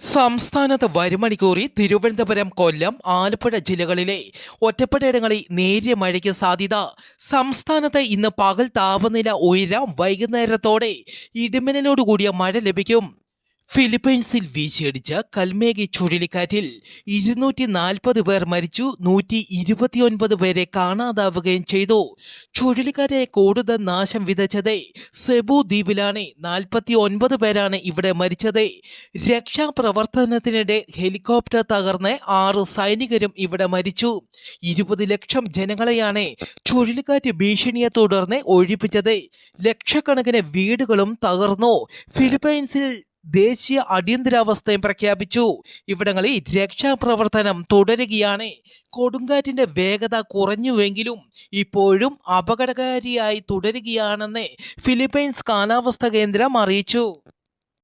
സംസ്ഥാനത്ത് വരുമണി കൂറി തിരുവനന്തപുരം കൊല്ലം ആലപ്പുഴ ജില്ലകളിലെ ഒറ്റപ്പെട്ടയിടങ്ങളിൽ നേരിയ മഴയ്ക്ക് സാധ്യത. സംസ്ഥാനത്ത് ഇന്ന് പകൽ താപനില ഉയരാം വൈകുന്നേരത്തോടെ ഇടിമിന്നലോടുകൂടിയ മഴ ലഭിക്കും. ഫിലിപ്പൈൻസിൽ വീശിയടിച്ച കൽമേഘി ചുഴലിക്കാറ്റിൽ ഇരുന്നൂറ്റി നാൽപ്പത് പേർ മരിച്ചു നൂറ്റി ഇരുപത്തിയൊൻപത് പേരെ കാണാതാവുകയും ചെയ്തു. ചുഴലിക്കാറ്റെ കൂടുതൽ നാശം വിതച്ചത് സെബു ദ്വീപിലാണ്. നാൽപ്പത്തി ഒൻപത് പേരാണ് ഇവിടെ മരിച്ചത്. രക്ഷാപ്രവർത്തനത്തിനിടെ ഹെലികോപ്റ്റർ തകർന്ന് ആറ് സൈനികരും ഇവിടെ മരിച്ചു. ഇരുപത് ലക്ഷം ജനങ്ങളെയാണ് ചുഴലിക്കാറ്റ് ഭീഷണിയെ തുടർന്ന് ഒഴിപ്പിച്ചത്. ലക്ഷക്കണക്കിന് വീടുകളും തകർന്നു. ഫിലിപ്പൈൻസിൽ ദേശീയ അടിയന്തരാവസ്ഥയും പ്രഖ്യാപിച്ചു. ഇവിടങ്ങളിൽ രക്ഷാപ്രവർത്തനം തുടരുകയാണ്. കൊടുങ്കാറ്റിന്റെ വേഗത കുറഞ്ഞുവെങ്കിലും ഇപ്പോഴും അപകടകാരിയായി തുടരുകയാണെന്ന് ഫിലിപ്പൈൻസ് കാലാവസ്ഥാ കേന്ദ്രം അറിയിച്ചു.